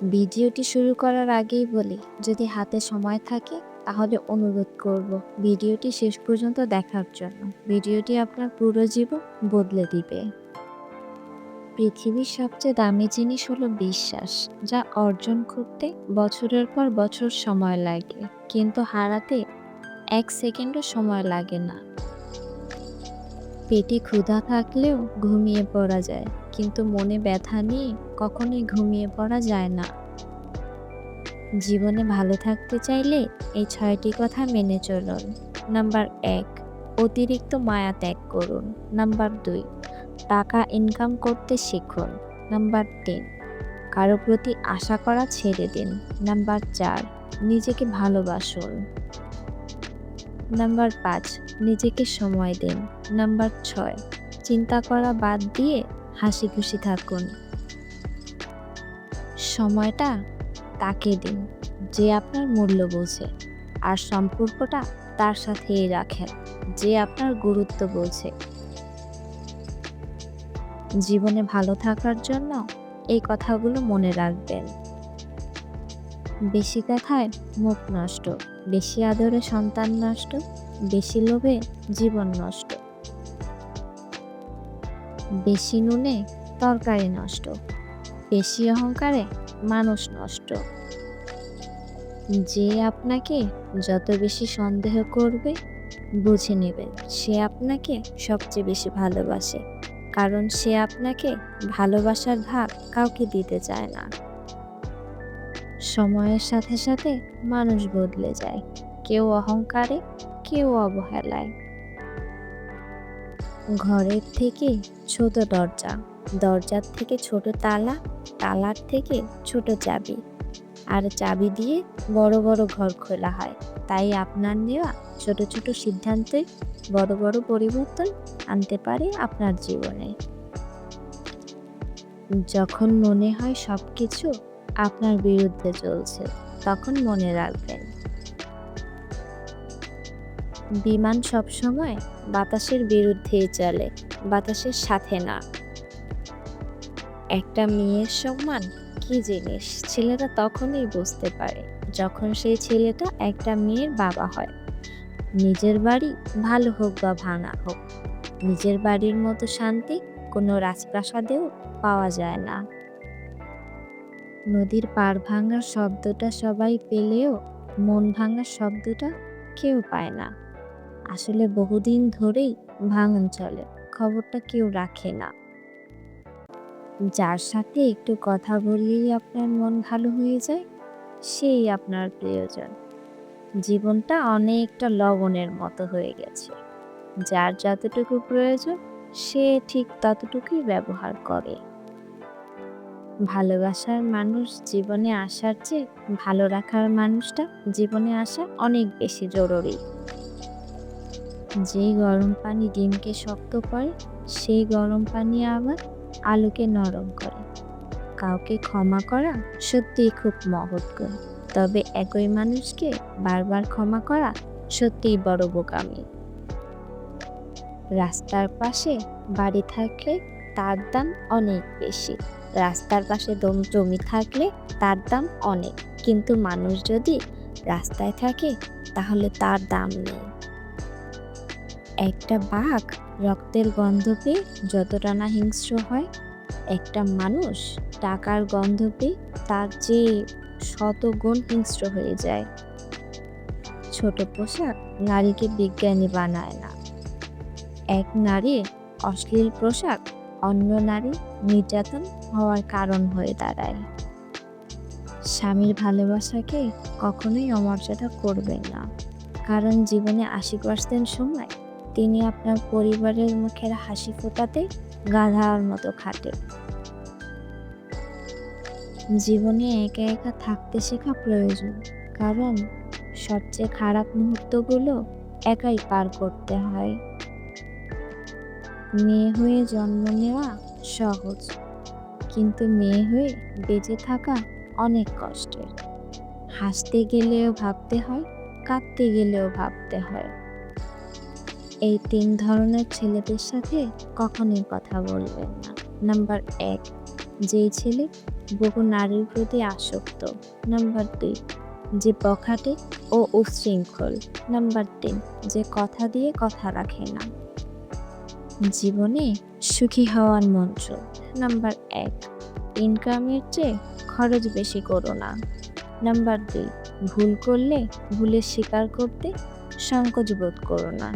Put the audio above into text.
ভিডিওটি শুরু করার আগেই বলি, যদি হাতে সময় থাকে, তাহলে অনুরোধ করব ভিডিওটি শেষ পর্যন্ত দেখার জন্য। ভিডিওটি আপনার পুরো জীবন বদলে দিবে। পৃথিবীর সবচেয়ে দামি জিনিস হলো বিশ্বাস, যা অর্জন করতে বছরের পর বছর সময় লাগে, কিন্তু হারাতে এক সেকেন্ডও সময় লাগে না। পেটে ক্ষুধা থাকলেও ঘুমিয়ে পড়া যায়। কিন্তু মনে ব্যথা নিয়ে কখনোই ঘুমিয়ে পড়া যায় না। জীবনে ভালো থাকতে চাইলে এই ছয়টি কথা মেনে চলুন। নাম্বার এক, অতিরিক্ত মায়া ত্যাগ করুন। নাম্বার দুই, টাকা ইনকাম করতে শিখুন। নাম্বার তিন, কারও প্রতি আশা করা ছেড়ে দিন। নাম্বার চার, নিজেকে ভালোবাসুন। নাম্বার পাঁচ, নিজেকে সময় দিন। নাম্বার ছয়, চিন্তা করা বাদ দিয়ে হাসি খুশি থাকুন। সময়টা তাকে দিন, যে আপনার মূল্য বোঝে, আর সম্পর্কটা তার সাথেই রাখেন, যে আপনার গুরুত্ব বোঝে। জীবনে ভালো থাকার জন্য এই কথাগুলো মনে রাখবেন। বেশি কথায় মুখ নষ্ট, বেশি আদরে সন্তান নষ্ট, বেশি লোভে জীবন নষ্ট। বেশি নুনে তরকারি নষ্ট, বেশি অহংকারে মানুষ নষ্ট। যে আপনাকে যত বেশি সন্দেহ করবে, বুঝে নেবে সে আপনাকে সবচেয়ে বেশি ভালোবাসে, কারণ সে আপনাকে ভালোবাসার ভাগ কাউকে দিতে চায় না। সময়ের সাথে সাথে মানুষ বদলে যায়, কেউ অহংকারে, কেউ অবহেলায়। ঘরের থেকে ছোট দরজা। দরজার থেকে ছোট তালা, তালার থেকে ছোট চাবি। আর চাবি দিয়ে বড় বড় ঘর খোলা হয়। তাই আপনার নেওয়া ছোট ছোট সিদ্ধান্তে বড় বড় পরিবর্তন আনতে পারে আপনার জীবনে। যখন মনে হয় সব কিছু আপনার বিরুদ্ধে চলছে, তখন মনে রাখবেন বিমান সবসময় বাতাসের বিরুদ্ধেই চলে, বাতাসের সাথে না। একটা মেয়ের সম্মান কি জিনিস? ছেলেরা তখনই বুঝতে পারে যখন সেই ছেলেটা একটা মেয়ের বাবা হয়। নিজের বাড়ি ভালো হোক বা ভাঙা হোক, নিজের বাড়ির মতো শান্তি কোনো রাজপ্রাসাদেও পাওয়া যায় না। নদীর পাড় ভাঙার শব্দটা সবাই পেলেও মন ভাঙার শব্দটা কেউ পায় না। আসলে বহুদিন ধরেই ভাঙন চলে, খবরটা কেউ রাখে না। যার সাথে একটু কথা বললেই আপনার মন ভালো হয়ে যায়, সেই আপনার প্রিয়জন। জীবনটা অনেকটা লবণের মতো হয়ে গেছে। যার যতটুকু প্রয়োজন, সে ঠিক ততটুকুই ব্যবহার করে। ভালোবাসার মানুষ জীবনে আসার চেয়ে ভালো রাখার মানুষটা জীবনে আসা অনেক বেশি জরুরি। যেই গরম পানি ডিমকে শক্ত করে সেই গরম পানি আবার আলুকে নরম করে। কাউকে ক্ষমা করা সত্যিই খুব মহৎ গুণ। তবে একই মানুষকে বারবার ক্ষমা করা সত্যিই বড় বোকামি। রাস্তার পাশে বাড়ি থাকলে তার দাম অনেক বেশি। রাস্তার পাশে দম জমি থাকলে তার দাম অনেক। কিন্তু মানুষ যদি রাস্তায় থাকে, তাহলে তার দাম নেই। একটা বাঘ রক্তের গন্ধ পেয়ে যতটা না হিংস্র হয়, একটা মানুষ টাকার গন্ধ পেয়ে তার চেয়ে শতগুণ হিংস্র হয়ে যায়। ছোট পোশাক নারীকে বিজ্ঞানী বানায় না। এক নারী অশ্লীল পোশাক, অন্য নারী নির্যাতন হওয়ার কারণ হয়ে দাঁড়ায়। স্বামীর ভালোবাসাকে কখনোই অমর্যাদা করবেন না। কারণ জীবনে আশি পার্সেন্ট সময় তিনি আপনার পরিবারের মুখের হাসি ফোটাতে গাধার মতো খাটে। জীবনে একা একা থাকতে শেখা প্রয়োজন, কারণ সবচেয়ে খারাপ মুহূর্তগুলো একাই পার করতে হয়। মেয়ে হয়ে জন্ম নেওয়া সহজ, কিন্তু মেয়ে হয়ে বেঁচে থাকা অনেক কষ্টের। হাসতে গেলেও ভাবতে হয়, কাঁদতে গেলেও ভাবতে হয়। এই তিন ধরনের ছেলেদের সাথে কখনোই কথা বলবেন না। নাম্বার এক, যেই ছেলে বহু নারীর প্রতি আসক্ত। নাম্বার দুই, যে বখাটে ও উচ্ছৃঙ্খল নাম্বার তিন, যে কথা দিয়ে কথা রাখে না। জীবনে সুখী হওয়ার মন্ত্র নাম্বার এক, ইনকামের চেয়ে খরচ বেশি করো না। নাম্বার দুই, ভুল করলে ভুলের স্বীকার করতে সংকোচ বোধ করো না।